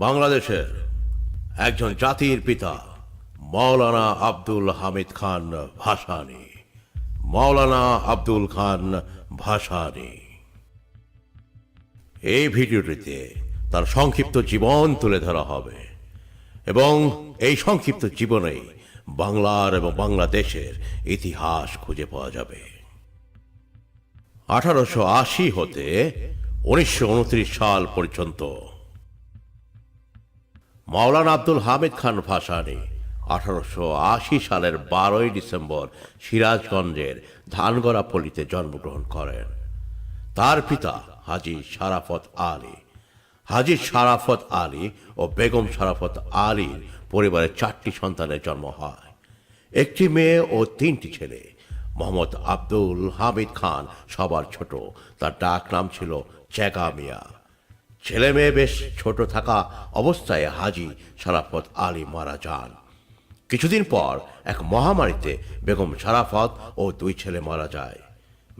বাংলাদেশের একজন জাতির পিতা মৌলানা আব্দুল হামিদ খান ভাসানী। মৌলানা আব্দুল খান ভাসানী। এই ভিডিওটিতে তার সংক্ষিপ্ত জীবন তুলে ধরা হবে এবং এই সংক্ষিপ্ত জীবনেই বাংলার এবং বাংলাদেশের ইতিহাস খুঁজে পাওয়া যাবে। আঠারোশো আশি হতে উনিশশো উনত্রিশ সাল পর্যন্ত মাওলানা আব্দুল হামিদ খান ভাসানী, আঠারোশো আশি সালের বারোই ডিসেম্বর সিরাজগঞ্জের ধানগড়া পল্লীতে জন্মগ্রহণ করেন। তার পিতা হাজি শারাফত আলী। হাজি শারাফত আলী ও বেগম শারাফত আলীর পরিবারের চারটি সন্তানের জন্ম হয়। একটি মেয়ে ও তিনটি ছেলে। মোহাম্মদ আব্দুল হামিদ খান সবার ছোট। তার ডাক নাম ছিল চেকা মিয়া। ছেলে মেয়ে বেশ ছোট থাকা অবস্থায় হাজি শারাফত আলী মারা যান। কিছুদিন পর এক মহামারীতে বেগম শারাফত ও দুই ছেলে মারা যায়।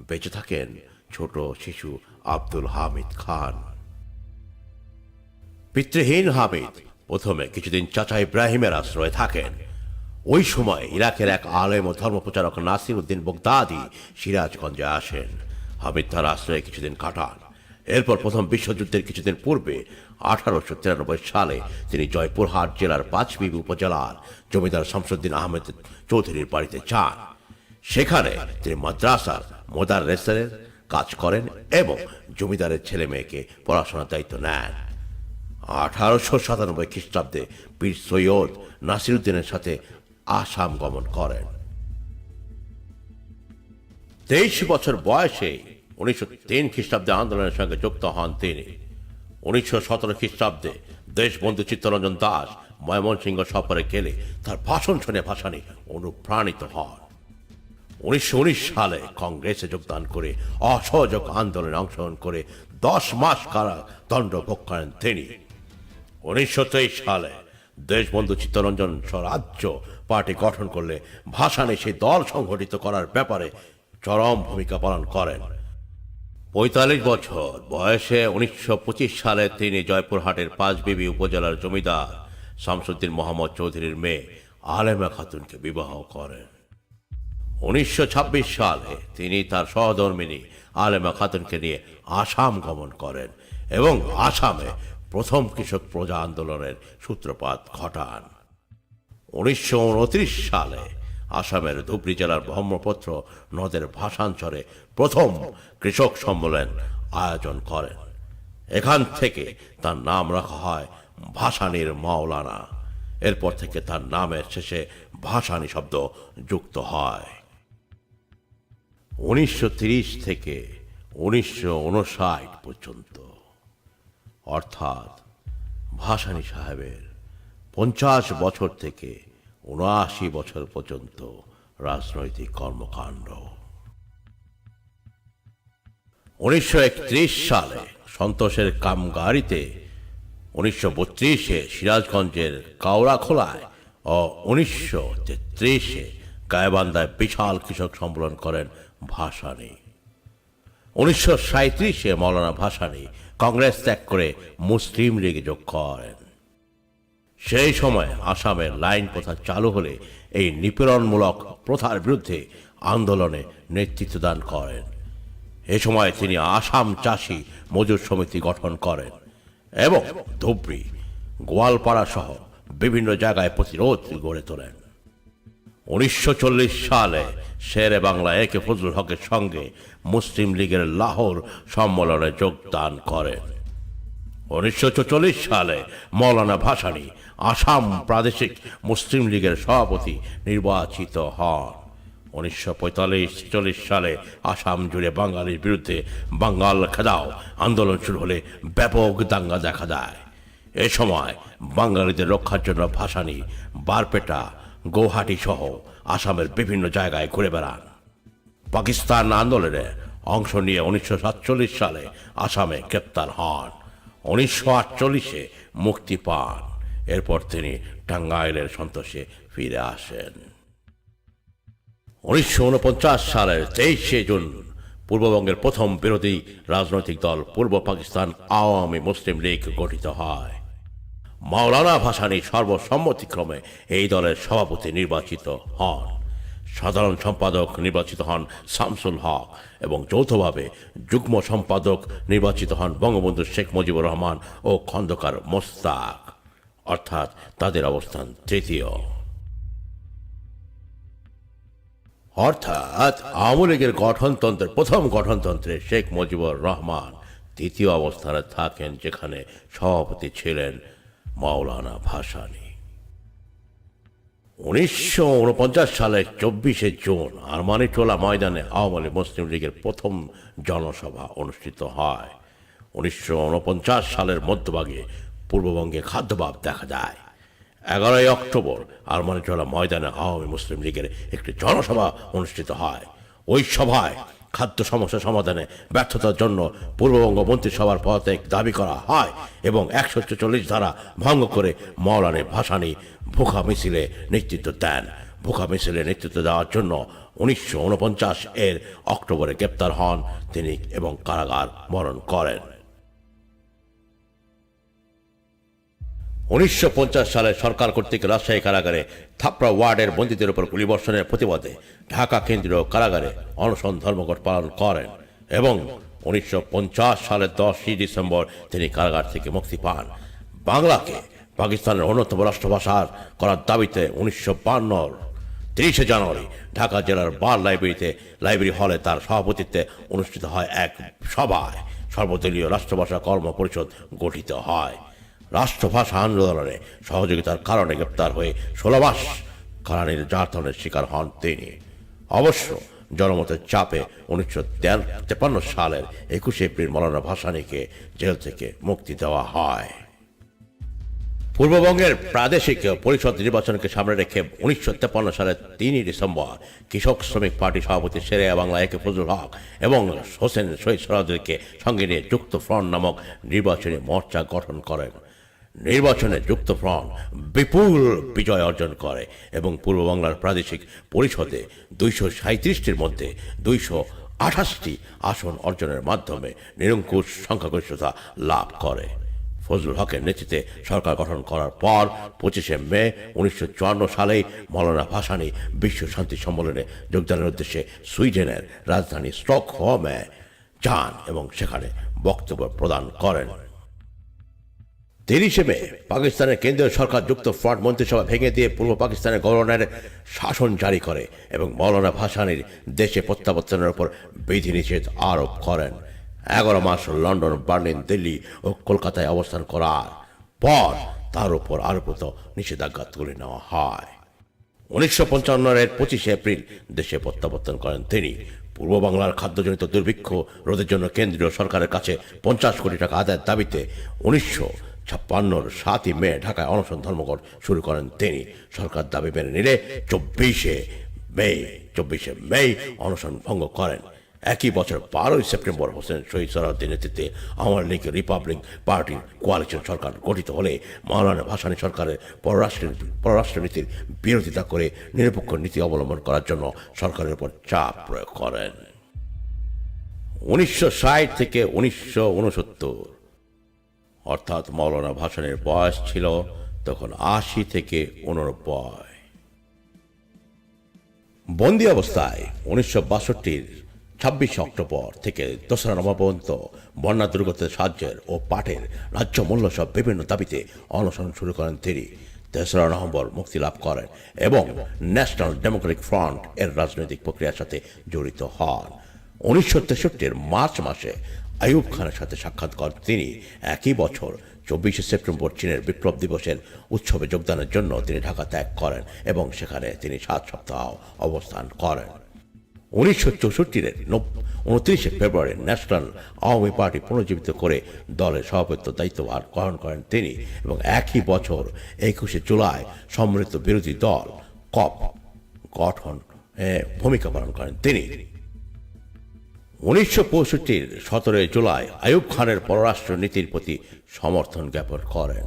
বেঁচে থাকেন ছোট শিশু আব্দুল হামিদ খান। পিতৃহীন হামিদ প্রথমে কিছুদিন চাচা ইব্রাহিমের আশ্রয়ে থাকেন। ওই সময় ইরাকের এক আলেম ও ধর্মপ্রচারক নাসির উদ্দিন বগদাদি সিরাজগঞ্জে আসেন। হামিদ তার আশ্রয়ে কিছুদিন কাটান। এরপর প্রথম বিশ্বযুদ্ধের কিছুদিন পূর্বে, আঠারোশো তিরানব্বই সালে, তিনি জয়পুরহাট জেলার পাঁচবিবি উপজেলার জমিদার শামসুদ্দিন আহমেদ চৌধুরীর বাড়িতে যান। সেখানে তিনি মাদ্রাসার মোদার রেসারের কাজ করেন এবং জমিদারের ছেলে মেয়েকে পড়াশোনার দায়িত্ব নেন। আঠারোশো সাতানব্বই খ্রিস্টাব্দে বীর সৈয়দ নাসিরুদ্দিনের সাথে আসাম গমন করেন। তেইশ বছর বয়সে উনিশশো তিন খ্রিস্টাব্দে আন্দোলনের সঙ্গে যুক্ত হন তিনি। উনিশশো সতেরো খ্রিস্টাব্দে দেশবন্ধু চিত্তরঞ্জন দাস ময়মনসিংহ সফরে গেলে তার ভাষণ শুনে ভাসানি অনুপ্রাণিত হন। উনিশশো সালে কংগ্রেসে যোগদান করে অসহযোগ আন্দোলনে অংশগ্রহণ করে দশ মাস কারা দণ্ড ভোগ করেন তিনি। উনিশশো তেইশ সালে দেশবন্ধু চিত্তরঞ্জন স্বরাজ্য পার্টি গঠন করলে ভাসানে সেই দল সংগঠিত করার ব্যাপারে চরম ভূমিকা পালন করেন। পঁয়তাল্লিশ বছর বয়সে উনিশশো পঁচিশ সালে তিনি জয়পুরহাটের পাঁচবিবি উপজেলার জমিদার শামসুদ্দিন মোহাম্মদ চৌধুরীর মেয়ে আলেমা খাতুনকে বিবাহ করেন। উনিশশো ছাব্বিশ সালে তিনি তার সহধর্মিনী আলেমা খাতুনকে নিয়ে আসাম গমন করেন এবং আসামে প্রথম কৃষক প্রজা আন্দোলনের সূত্রপাত ঘটান। উনিশশো উনত্রিশ সালে আসামের ধুবড়ী জেলার ব্রহ্মপুত্র নদের ভাষাঞ্চলে প্রথম কৃষক সম্মেলন আয়োজন করেন। এখান থেকে তার নাম রাখা হয় ভাসানির মাওলানা। এরপর থেকে তার নামের শেষে ভাসানি শব্দ যুক্ত হয়। উনিশশো থেকে উনিশশো উনষাট পর্যন্ত। অর্থাৎ ভাসানী সাহেবের পঞ্চাশ বছর থেকে উনআশি বছর পর্যন্ত রাজনৈতিক কর্মকাণ্ড। উনিশশো একত্রিশ সালে সন্তোষের কামগাড়িতে উনিশশো বত্রিশে সিরাজগঞ্জের কাউরাখোলায় ও উনিশশো তেত্রিশে গায়বান্ধায় বিশাল কৃষক সম্মেলন করেন ভাসানী। উনিশশো সাঁত্রিশে মৌলানা ভাসানী কংগ্রেস ত্যাগ করে মুসলিম লীগে যোগ করেন। সেই সময় আসামের লাইন প্রথা চালু হলে এই নিপীড়নমূলক প্রথার বিরুদ্ধে আন্দোলনে নেতৃত্ব দান করেন। এ সময় তিনি আসাম চাষি মজুর সমিতি গঠন করেন এবং ধুবড়ি, গোয়ালপাড়া সহ বিভিন্ন জায়গায় প্রতিরোধ গড়ে তোলেন। উনিশশো চল্লিশ সালে শেরে বাংলা একে ফজলুল হকের সঙ্গে মুসলিম লীগের লাহোর সম্মেলনে যোগদান করেন। উনিশশো সালে মৌলানা ভাসানী আসাম প্রাদেশিক মুসলিম লীগের সভাপতি নির্বাচিত হন। উনিশশো পঁয়তাল্লিশ সালে আসাম জুড়ে বাঙালির বিরুদ্ধে বাঙ্গাল খেদাও আন্দোলন শুরু হলে ব্যাপক দাঙ্গা দেখা দেয়। এ সময় বাঙালিদের রক্ষার জন্য ভাসানী, বারপেটা, গৌহাটি সহ আসামের বিভিন্ন জায়গায় ঘুরে বেড়ান। পাকিস্তান আন্দোলনে অংশ নিয়ে উনিশশো সাতচল্লিশ সালে আসামে গ্রেপ্তার হন। উনিশশো আটচল্লিশে মুক্তি পান। এরপর তিনি টাঙ্গাইলের সন্তোষে ফিরে আসেন। উনিশশো উনপঞ্চাশ সালের তেইশে জুন, পূর্ববঙ্গের প্রথম বিরোধী রাজনৈতিক দল পূর্ব পাকিস্তান আওয়ামী মুসলিম লীগ গঠিত হয়। মাওলানা ভাসানী সর্বসম্মতিক্রমে এই দলের সভাপতি নির্বাচিত হন। সাধারণ সম্পাদক নির্বাচিত হন শামসুল হক এবং যৌথভাবে যুগ্ম সম্পাদক নির্বাচিত হন বঙ্গবন্ধু শেখ মুজিবুর রহমান ও খন্দকার মোস্তাক অর্থাৎ তাদের অবস্থান তৃতীয়। অর্থাৎ আওয়ামী লীগের গঠনতন্ত্রের প্রথম গঠনতন্ত্রে শেখ মুজিবুর রহমান তৃতীয় অবস্থানে থাকেন যেখানে সভাপতি ছিলেন মাওলানা ভাসানী। উনিশশো উনপঞ্চাশ সালের চব্বিশে জুন আরমানিটোলা ময়দানে আওয়ামী মুসলিম লীগের প্রথম জনসভা অনুষ্ঠিত হয়। উনিশশো উনপঞ্চাশ সালের মধ্যভাগে পূর্ববঙ্গে খাদ্যভাব দেখা যায়। এগারোই অক্টোবর আরমানিটোলা ময়দানে আওয়ামী মুসলিম লীগের একটি জনসভা অনুষ্ঠিত হয়। ওই সভায় খাদ্য সমস্যা সমাধানে ব্যর্থতার জন্য পূর্ববঙ্গ মন্ত্রিসভার পদত্যাগ দাবি করা হয় এবং একশো চল্লিশ ধারা ভঙ্গ করে মৌলানে ভাসানী ভুখা মিছিলে নেতৃত্ব দেন। ভুখা মিছিলে নেতৃত্ব দেওয়ার জন্য উনিশশো উনপঞ্চাশ এর অক্টোবরে গ্রেপ্তার হন তিনি এবং কারাগার মরণ করেন। উনিশশো পঞ্চাশ সালে সরকার কর্তৃক রাজশাহী কারাগারে থাপড়া ওয়ার্ডের বন্দীদের উপর গুলিবর্ষণের প্রতিবাদে ঢাকা কেন্দ্রীয় কারাগারে অনশন ধর্মঘট পালন করেন এবং উনিশশো পঞ্চাশ সালের দশই ডিসেম্বর তিনি কারাগার থেকে মুক্তি পান। বাংলাকে পাকিস্তানের অন্যতম রাষ্ট্রভাষা করার দাবিতে উনিশশো বান্নর তিরিশে জানুয়ারি ঢাকা জেলার বার লাইব্রেরিতে, লাইব্রেরি হলে তার সভাপতিত্বে অনুষ্ঠিত হয় এক সভায়। সর্বদলীয় রাষ্ট্রভাষা কর্ম পরিষদ গঠিত হয়। রাষ্ট্রভাষা আন্দোলনে সহযোগিতার কারণে গ্রেপ্তার হয়ে ষোলো মাস কারানির নির্যাতনের শিকার হন তিনি। অবশ্য জনমতের চাপে উনিশশো তেপান্ন সালের একুশে এপ্রিল মৌলানা ভাসানীকে জেল থেকে মুক্তি দেওয়া হয়। পূর্ববঙ্গের প্রাদেশিক পরিষদ নির্বাচনকে সামনে রেখে উনিশশো তেপান্ন সালের তিনই ডিসেম্বর কৃষক শ্রমিক পার্টি সভাপতি শেরেয়া বাংলা একে ফজলুল হক এবং হোসেন শহীদ সরাজদেরকে সঙ্গে নিয়ে যুক্ত ফ্রন্ট নামক নির্বাচনী মোর্চা গঠন করেন। নির্বাচনে যুক্ত ফ্রন্ট বিপুল বিজয় অর্জন করে এবং পূর্ব বাংলার প্রাদেশিক পরিষদে দুইশো সাঁত্রিশটির মধ্যে দুইশো আঠাশটি আসন অর্জনের মাধ্যমে নিরঙ্কুশ সংখ্যাগরিষ্ঠতা লাভ করে। ফজলুল হকের নেতৃত্বে সরকার গঠন করার পর পঁচিশে মে উনিশশো চুয়ান্ন সালেই মৌলানা ভাসানী বিশ্ব শান্তি সম্মেলনে যোগদানের উদ্দেশ্যে সুইডেনের রাজধানী স্টকহোমে যান এবং সেখানে বক্তব্য প্রদান করেন। তিরিশে মে পাকিস্তানের কেন্দ্রীয় সরকার যুক্ত ফ্রন্ট মন্ত্রিসভা ভেঙে দিয়ে পূর্ব পাকিস্তানের গভর্নরের শাসন জারি করে এবং মৌলানা ভাসানির দেশে প্রত্যাবর্তনের উপর বিধিনিষেধ আরোপ করেন। এগারো মাস লন্ডন, বার্লিন, দিল্লি ও কলকাতায় অবস্থান করার পর তার উপর আরোপিত নিষেধাজ্ঞা তুলে নেওয়া হয়। উনিশশো পঞ্চান্নের পঁচিশে এপ্রিল দেশে প্রত্যাবর্তন করেন তিনি। পূর্ব বাংলার খাদ্যজনিত দুর্ভিক্ষ রোধের জন্য কেন্দ্রীয় সরকারের কাছে পঞ্চাশ কোটি টাকা আদায়ের দাবিতে উনিশশো ছাপ্পান্নর সাতই মে ঢাকায় অনশন ধর্মঘট শুরু করেন তিনি। সরকার দাবি মেনে নিলে চব্বিশে মে চব্বিশে মে অনশন ভঙ্গ করেন। একই বছর বারোই সেপ্টেম্বর হোসেন শহীদ সরাউদ্দিন নেতৃত্বে আওয়ামী লীগ রিপাবলিক পার্টির কোয়ালিশন সরকার গঠিত হলে মাওলানা ভাসানী সরকারের পররাষ্ট্র, পররাষ্ট্রনীতির বিরোধিতা করে নিরপেক্ষ নীতি অবলম্বন করার জন্য সরকারের উপর চাপ প্রয়োগ করেন। উনিশশো ষাট থেকে উনিশশো উনসত্তর অর্থাৎ মৌলানা ভাসানের বয়স ছিল তখন আশি থেকে উননব্বই। বন্দি অবস্থায় উনিশশো বাষট্টির ছাব্বিশে অক্টোবর থেকে দোসরা নভেম্বর পর্যন্ত বন্যা দুর্গত সাহায্যের ও পাটের রাজ্য মূল্য সব বিভিন্ন দাবিতে অনশন শুরু করেন তিনি। তেসরা নভেম্বর মুক্তি লাভ করেন এবং ন্যাশনাল ডেমোক্রেটিক ফ্রন্ট এর রাজনৈতিক প্রক্রিয়ার সাথে জড়িত হন। উনিশশো তেষট্টির মার্চ মাসে আইয়ুব খানের সাথে সাক্ষাৎ করেন তিনি। একই বছর চব্বিশে সেপ্টেম্বর চীনের বিপ্লব দিবসের উৎসবে যোগদানের জন্য তিনি ঢাকা ত্যাগ করেন এবং সেখানে তিনি সাত সপ্তাহ অবস্থান করেন। উনিশশো চৌষট্টির উনত্রিশে ফেব্রুয়ারি ন্যাশনাল আওয়ামী পার্টি পুনর্জীবিত করে দলের সভাপতিত্ব দায়িত্বভার গ্রহণ করেন তিনি এবং একই বছর একুশে জুলাই সম্মিলিত বিরোধী দল কপ গঠন ভূমিকা পালন করেন তিনি। উনিশশো পঁয়ষট্টির সতেরোই জুলাই আয়ুব খানের পররাষ্ট্র নীতির প্রতি সমর্থন জ্ঞাপন করেন।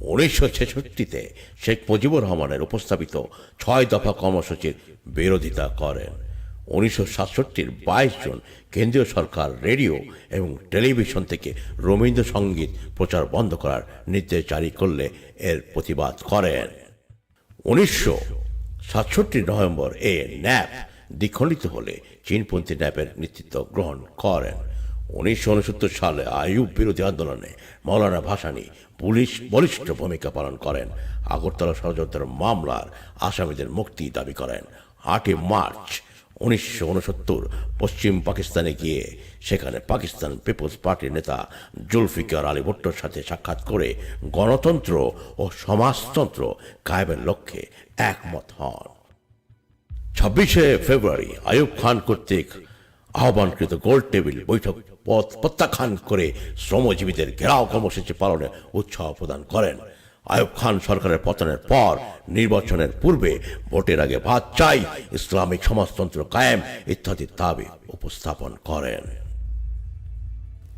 উনিশশো ছেষট্টিতে শেখ মুজিবুর রহমানের উপস্থাপিত ছয় দফা কর্মসূচির বিরোধিতা করেন। উনিশশো সাতষট্টির বাইশ জন কেন্দ্রীয় সরকার রেডিও এবং টেলিভিশন থেকে রবীন্দ্রসঙ্গীত প্রচার বন্ধ করার নির্দেশ জারি করলে এর প্রতিবাদ করেন। উনিশশো সাতষট্টি নভেম্বর এ ন্যাপ দ্বিখণ্ডিত হলে চীনপন্থী ন্যাপের নেতৃত্ব গ্রহণ করেন। উনিশশো উনসত্তর সালে আইয়ুব বিরোধী আন্দোলনে মৌলানা ভাসানী পুলিশ বলিষ্ঠ ভূমিকা পালন করেন। আগরতলা ষড়যন্ত্রের মামলার আসামিদের মুক্তি দাবি করেন। আটই মার্চ উনিশশো উনসত্তর পশ্চিম পাকিস্তানে গিয়ে সেখানে পাকিস্তান পিপলস পার্টির নেতা জুলফিকার আলী ভুট্টোর সাথে সাক্ষাৎ করে গণতন্ত্র ও সমাজতন্ত্র কায়েমের লক্ষ্যে একমত হন। ছাব্বিশে ফেব্রুয়ারি আয়ুব খান কর্তৃক আহ্বানকৃত গোল টেবিল বৈঠক পথ প্রত্যাখ্যান করে শ্রমজীবীদের ঘেরাও কর্মসূচি পালনে উৎসাহ প্রদান করেন। আয়ুব খান সরকারের পতনের পর নির্বাচনের পূর্বে ভোটের আগে ভাত চাই, ইসলামিক সমাজতন্ত্র কায়েম ইত্যাদি দাবি উপস্থাপন করেন।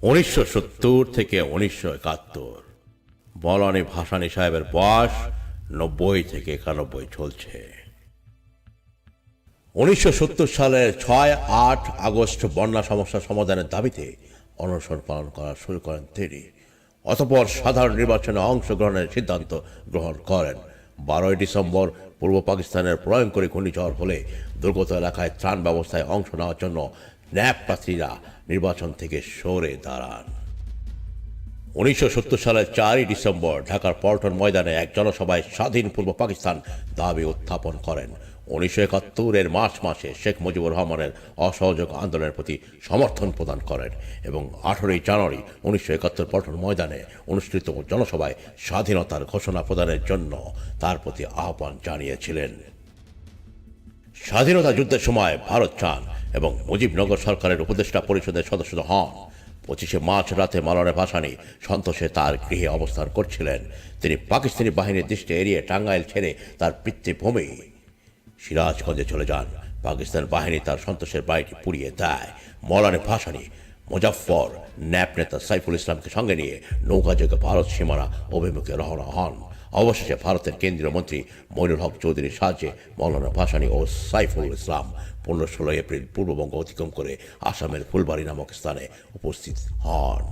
উনিশশো সত্তর থেকে উনিশশো একাত্তর, বলানি ভাসানী সাহেবের বয়স নব্বই থেকে একানব্বই চলছে। উনিশশো সত্তর সালের ছয় আট আগস্ট বন্যা সমস্যা সমাধানের দাবিতে অনশন পালন করা শুরু করেন তিনি। অতপর সাধারণ নির্বাচনে অংশগ্রহণের সিদ্ধান্ত গ্রহণ করেন। বারোই ডিসেম্বর পূর্ব পাকিস্তানের প্রয়ঙ্করী ঘূর্ণিঝড় হলে দুর্গত এলাকায় ত্রাণ ব্যবস্থায় অংশ নেওয়ার জন্য ন্যাপ প্রার্থীরা নির্বাচন থেকে সরে দাঁড়ান। উনিশশো সত্তর সালের চারই ডিসেম্বর ঢাকার পল্টন ময়দানে এক জনসভায় স্বাধীন পূর্ব পাকিস্তান দাবি উত্থাপন করেন। উনিশশো একাত্তরের মার্চ মাসে শেখ মুজিবুর রহমানের অসহযোগ আন্দোলনের প্রতি সমর্থন প্রদান করেন এবং আঠেরোই জানুয়ারি উনিশশো একাত্তর পল্টন ময়দানে অনুষ্ঠিত জনসভায় স্বাধীনতার ঘোষণা প্রদানের জন্য তার প্রতি আহ্বান জানিয়েছিলেন। স্বাধীনতা যুদ্ধের সময় ভারত চান এবং মুজিবনগর সরকারের উপদেষ্টা পরিষদের সদস্য হন। পঁচিশে মার্চ রাতে মালানা ভাসানী সন্তোষে তার গৃহে অবস্থান করছিলেন। তিনি পাকিস্তানি বাহিনীর দৃষ্টি এড়িয়ে টাঙ্গাইল ছেড়ে তার পিতৃভূমি। সিরাজগঞ্জে চলে যান। পাকিস্তান বাহিনী তার সন্তোষের বাড়িটি পুড়িয়ে দেয়। মৌলানা ভাসানী, মুজাফফর, ন্যাপ নেতা সাইফুল ইসলামকে সঙ্গে নিয়ে নৌকাযোগে ভারত সীমানা অভিমুখে রওনা হন। অবশেষে ভারতের কেন্দ্রীয় মন্ত্রী মইনুল হক চৌধুরীর সাহায্যে মৌলানা ভাসানী ও সাইফুল ইসলাম পনেরো ষোলো এপ্রিল পূর্ববঙ্গ অতিক্রম করে আসামের ফুলবাড়ি নামক স্থানে উপস্থিত হন।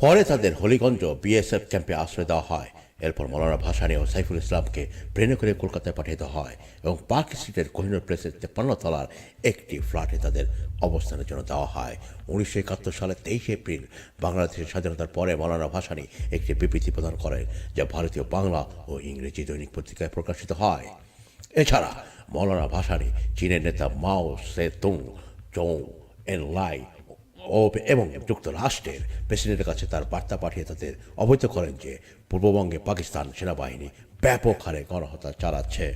পরে তাদের হলিগঞ্জ বিএসএফ ক্যাম্পে আশ্রয় দেওয়া হয়। এরপর মৌলানা ভাসানী ও সাইফুল ইসলামকে ট্রেনে করে কলকাতায় পাঠিয়ে দেওয়া হয় এবং পার্ক স্ট্রিটের কোহিনুর প্লেসের তেপ্পান্ন তলার একটি ফ্ল্যাটে তাদের অবস্থানের জন্য দেওয়া হয়। উনিশশো একাত্তর সালের তেইশে এপ্রিল বাংলাদেশের স্বাধীনতার পরে মৌলানা ভাসানী একটি বিবৃতি প্রদান করেন যা ভারতীয় বাংলা ও ইংরেজি দৈনিক পত্রিকায় প্রকাশিত হয়। এছাড়া মৌলানা ভাসানী চীনের নেতা মাও সে তুং চৌ এন লাই এবং যুক্তরাষ্ট্রের প্রেসিডেন্টের কাছে তার বার্তা পাঠিয়ে তাদের অবহিত করেন যে পূর্ববঙ্গে পাকিস্তান সেনাবাহিনী ব্যাপক হারে গণহত্যা চালাচ্ছে।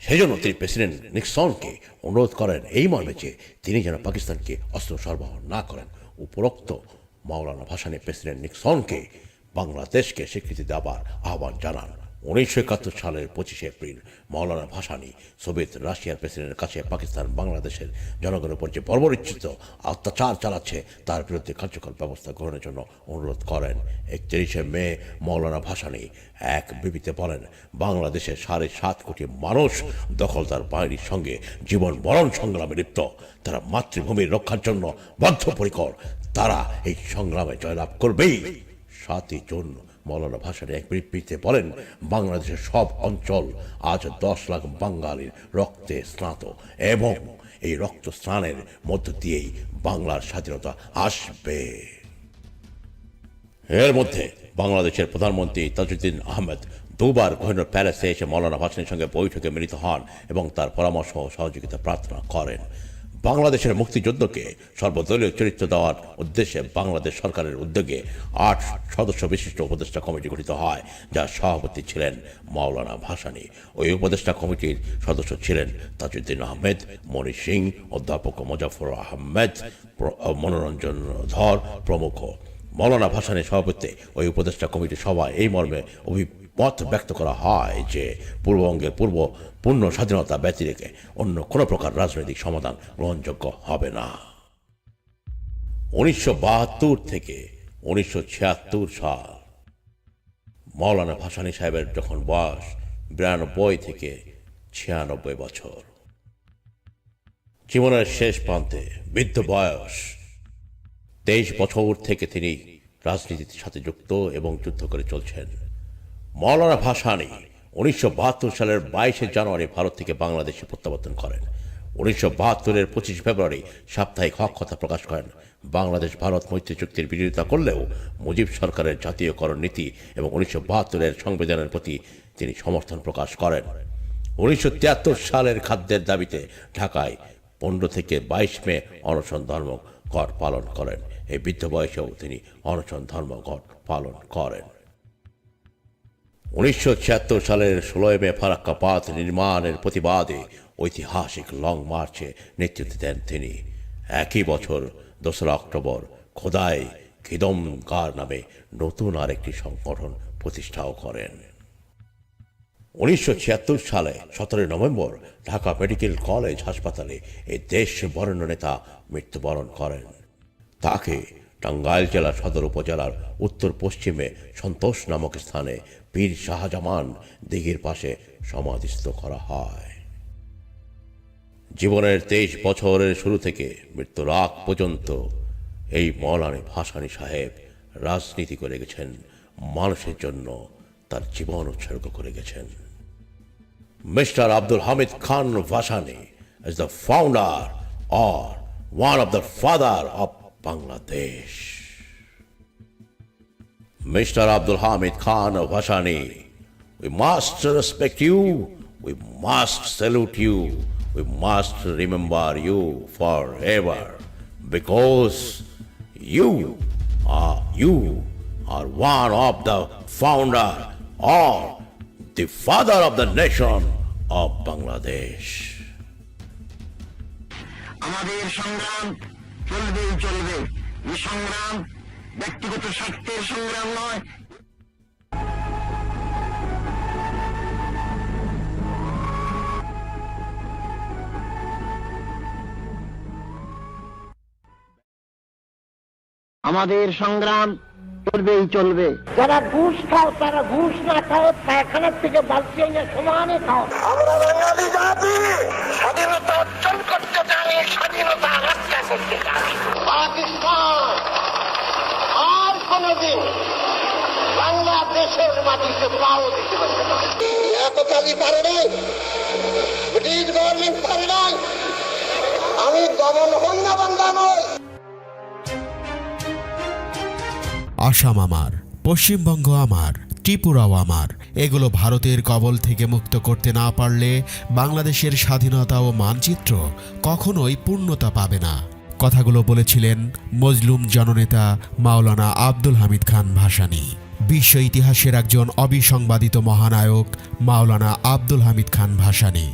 সেই জন্য তিনি প্রেসিডেন্ট নিক্সনকে অনুরোধ করেন এই মর্মে যে তিনি যেন পাকিস্তানকে অস্ত্র সরবরাহ না করেন। উপরোক্ত মাওলানা ভাসানী প্রেসিডেন্ট নিক্সনকে বাংলাদেশকে স্বীকৃতি দেওয়ার আহ্বান জানান। উনিশশো একাত্তর সালের পঁচিশে এপ্রিল মাওলানা ভাসানী সোভিয়েত রাশিয়ার প্রেসিডেন্টের কাছে পাকিস্তান, বাংলাদেশের জনগণের উপর যে বর্বরিচ্ছিত অত্যাচার চালাচ্ছে, তার বিরুদ্ধে কার্যকর ব্যবস্থা গ্রহণের জন্য অনুরোধ করেন। একত্রিশে মে মৌলানা ভাসানী এক বিবৃতিতে বলেন বাংলাদেশের সাড়ে সাত কোটি মানুষ দখলদার বাহিনীর সঙ্গে জীবন মরণ সংগ্রামে লিপ্ত। তারা মাতৃভূমির রক্ষার জন্য বদ্ধপরিকর। তারা এই সংগ্রামে জয়লাভ করবেই। সাতই জুন মৌলানা ভাসানী এক বিবৃতিতে বলেন, বাংলাদেশের সব অঞ্চল আজ দশ লাখ বাঙালির রক্তে স্নাত এবং এই রক্ত স্নানের মধ্য দিয়েই বাংলার স্বাধীনতা আসবে। এর মধ্যে বাংলাদেশের প্রধানমন্ত্রী তাজউদ্দিন আহমেদ দুবার কোহিনুর প্যালেসে এসে মৌলানা ভাসানীর সঙ্গে বৈঠকে মিলিত হন এবং তার পরামর্শ ও সহযোগিতা প্রার্থনা করেন। বাংলাদেশের মুক্তিযুদ্ধকে সর্বদলীয় চরিত্র দেওয়ার উদ্দেশ্যে বাংলাদেশ সরকারের উদ্যোগে আট সদস্য বিশিষ্ট উপদেষ্টা কমিটি গঠিত হয়, যার সভাপতি ছিলেন মাওলানা ভাসানী। ওই উপদেষ্টা কমিটির সদস্য ছিলেন তাজউদ্দিন আহমেদ, মণি সিং, অধ্যাপক মুজাফর আহমেদ মনোরঞ্জন ধর প্রমুখ। মৌলানা ভাসানের সভাপতিত্বে ওই উপদেষ্টা কমিটির সভায় এই মর্মে অভিমত ব্যক্ত করা হয় যে পূর্ববঙ্গের পূর্ব পূর্ণ স্বাধীনতা ব্যতি রেখে অন্য কোনো প্রকার রাজনৈতিক সমাধান গ্রহণযোগ্য হবে না। উনিশশো বাহাত্তর থেকে উনিশশো ছিয়াত্তর সাল মৌলানা ভাসানী সাহেবের যখন বয়স বিরানব্বই থেকে ছিয়ানব্বই বছর। জীবনের শেষ প্রান্তে বৃদ্ধ বয়স তেইশ বছর থেকে তিনি রাজনীতির সাথে যুক্ত এবং যুদ্ধ করে চলছেন। মৌলানা ভাসানী উনিশশো সালের বাইশে জানুয়ারি ভারত থেকে বাংলাদেশে প্রত্যাবর্তন করেন। উনিশশো বাহাত্তরের পঁচিশ ফেব্রুয়ারি সাপ্তাহিক হক কথা প্রকাশ করেন। বাংলাদেশ ভারত মৈত্রী চুক্তির বিরোধিতা করলেও মুজিব সরকারের জাতীয়করণ নীতি এবং উনিশশো বাহাত্তরের সংবিধানের প্রতি তিনি সমর্থন প্রকাশ করেন। উনিশশো তিয়াত্তর সালের খাদ্যের দাবিতে ঢাকায় পনেরো থেকে বাইশ মে অনশন ধর্মঘট পালন করেন। এই বৃদ্ধ বয়সেও তিনি অনশন ধর্মঘট পালন করেন। উনিশশো ছিয়াত্তর সালের ষোলোই মে ফারাক্কা পাথ নির্মাণের প্রতিবাদে ঐতিহাসিক লং মার্চে নেতৃত্ব দেন তিনি। একই বছর দোসরা অক্টোবর খোদাই খিদমগার নামে নতুন আরেকটি সংগঠন প্রতিষ্ঠাও করেন। উনিশশো ছিয়াত্তর সালে সতেরোই নভেম্বর ঢাকা মেডিকেল কলেজ হাসপাতালে এই দেশ বরেণ্য নেতা মৃত্যুবরণ করেন। তাকে টাঙ্গাইল জেলা সদর উপজেলার উত্তর পশ্চিমে সন্তোষ নামক স্থানে পীর শাহজামান দিঘির পাশে সমাধিস্থ করা হয় জীবনের তেইশ বছরের শুরু থেকে মৃত্যুর আগ পর্যন্ত এই মৌলানি ভাসানী সাহেব রাজনীতি করে গেছেন, মানুষের জন্য তার জীবন উৎসর্গ করে গেছেন Mister Abdul Hamid Khan Bhashani is the founder or one of the father of Bangladesh. Mr. Abdul Hamid Khan Vasani, we must respect you, we must salute you, we must remember you forever because you are you are one of the founder or the father of the nation of Bangladesh. আমাদের সংগ্রাম চলবেই চলবে এই সংগ্রাম ব্যক্তিগত স্বার্থের সংগ্রাম নয়। আমাদের সংগ্রাম চলবেই চলবে। যারা ঘুষ খাও তারা ঘুষ না খাও পায়খানার থেকে বালতি এনে সমানে খাও। আমরা বাঙালি জাতি স্বাধীনতা অর্জন করতে জানি স্বাধীনতা রক্ষা করতে জানি। পাকিস্তান! কোনদিন বাংলাদেশের মাটিতে পাও দিতে পারবে না। একতালি পারে নাই ব্রিটিশ গভর্নমেন্ট পারে নাই আমি দমন হই না আসাম আমার পশ্চিমবঙ্গ আমার ত্রিপুরাও আমার। এগুলো ভারতের কবল থেকে মুক্ত করতে না পারলে বাংলাদেশের স্বাধীনতা ও মানচিত্র কখনোই পূর্ণতা পাবে না। কথাগুলো বলেছিলেন মজলুম জননেতা মাওলানা আব্দুল হামিদ খান ভাসানী। বিশ্ব ইতিহাসের একজন অবিসংবাদিত মহানায়ক মাওলানা আব্দুল হামিদ খান ভাসানী।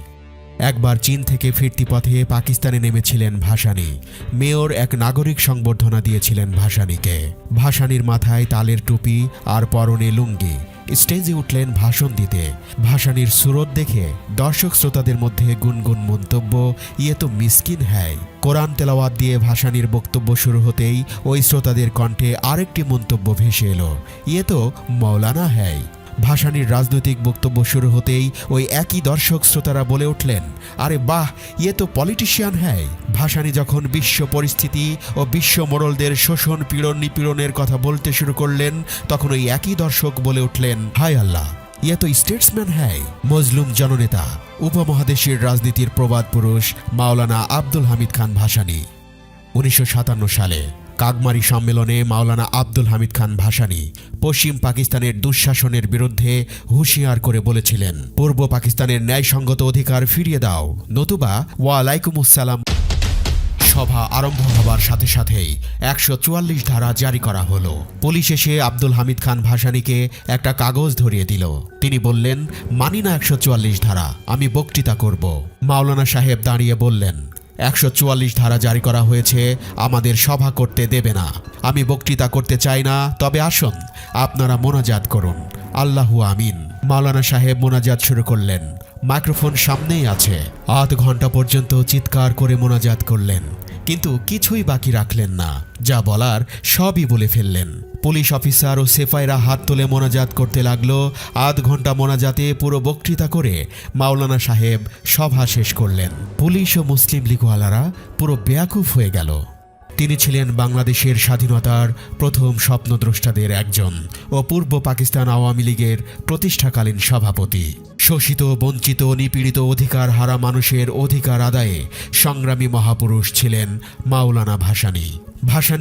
একবার চীন থেকে ফিরতি পথে পাকিস্তানে নেমেছিলেন ভাসানী। মেয়র এক নাগরিক সংবর্ধনা দিয়েছিলেন ভাসানীকে। ভাসানীর মাথায় তালের টুপি আর পরনে লুঙ্গি স্টেজে উঠলেন ভাষণ দিতে। ভাসানীর সুরত দেখে দর্শক শ্রোতাদের মধ্যে গুনগুন মন্তব্য ইয়ে তো মিসকিন হ্যায়। কোরআন তেলাওয়াত দিয়ে ভাসানীর বক্তব্য শুরু হতেই ওই শ্রোতাদের কণ্ঠে আরেকটি মন্তব্য ভেসে এলো ইয়ে তো মৌলানা হ্যায়। ভাসানীর রাজনৈতিক বক্তব্য শুরু হতেই ওই একই দর্শক শ্রোতারা বলে উঠলেন, আরে বাহ ইয়ে তো পলিটিশিয়ান হ্যায়। ভাসানী যখন বিশ্ব পরিস্থিতি ও বিশ্ব মোড়লদের শোষণ, পীড়ন, নিপীড়নের কথা বলতে শুরু করলেন, তখন ওই একই দর্শক বলে উঠলেন, হায় আল্লাহ ইয়ে তো স্টেটসম্যান হ্যায়। মজলুম জননেতা, উপমহাদেশের রাজনীতির প্রবাদ পুরুষ মাওলানা আব্দুল হামিদ খান ভাসানী, উনিশশো সাতান্ন সালে। কাকমারি সম্মেলনে মাওলানা আব্দুল হামিদ খান ভাসানী পশ্চিম পাকিস্তানের দুঃশাসনের বিরুদ্ধে হুঁশিয়ার করে বলেছিলেন, পূর্ব পাকিস্তানের ন্যায়সঙ্গত অধিকার ফিরিয়ে দাও। নতুবা ওয়ালাইকুমুসসালাম সভা আরম্ভ হবার সাথে সাথেই একশো চুয়াল্লিশ ধারা জারি করা হলো। পুলিশ এসে আব্দুল হামিদ খান ভাসানীকে একটা কাগজ ধরিয়ে দিল। তিনি বললেন, মানি না একশো চুয়াল্লিশ ধারা, আমি বক্তৃতা করব। মাওলানা সাহেব দাঁড়িয়ে বললেন একশো চুয়াল্লিশ ধারা জারি করা হয়েছে, আমাদের সভা করতে দেবে না। আমি বক্তৃতা করতে চাই না, তবে আসুন, আপনারা মোনাজাত করুন। আল্লাহু আমিন। মাওলানা সাহেব মোনাজাত শুরু করলেন। মাইক্রোফোন সামনেই আছে। আধ ঘণ্টা পর্যন্ত চিৎকার করে মোনাজাত করলেন। কিন্তু কিছুই বাকি রাখলেন না, যা বলার সবই বলে ফেললেন। পুলিশ অফিসার ও সেফাইরা হাত তুলে মোনাজাত করতে লাগল, আধ ঘণ্টা মোনাজাতে পুরো বক্তৃতা করে মাওলানা সাহেব সভা শেষ করলেন। পুলিশ ও মুসলিম লিগওয়ালারা পুরো বেয়াকুফ হয়ে গেল। তিনি ছিলেন বাংলাদেশের স্বাধীনতার প্রথম স্বপ্নদ্রষ্টাদের একজন ও পূর্ব পাকিস্তান আওয়ামী লীগের প্রতিষ্ঠাকালীন সভাপতি। শোষিত, বঞ্চিত, নিপীড়িত অধিকার হারা মানুষের অধিকার আদায়ে সংগ্রামী মহাপুরুষ ছিলেন মাওলানা ভাসানী। ভাসানী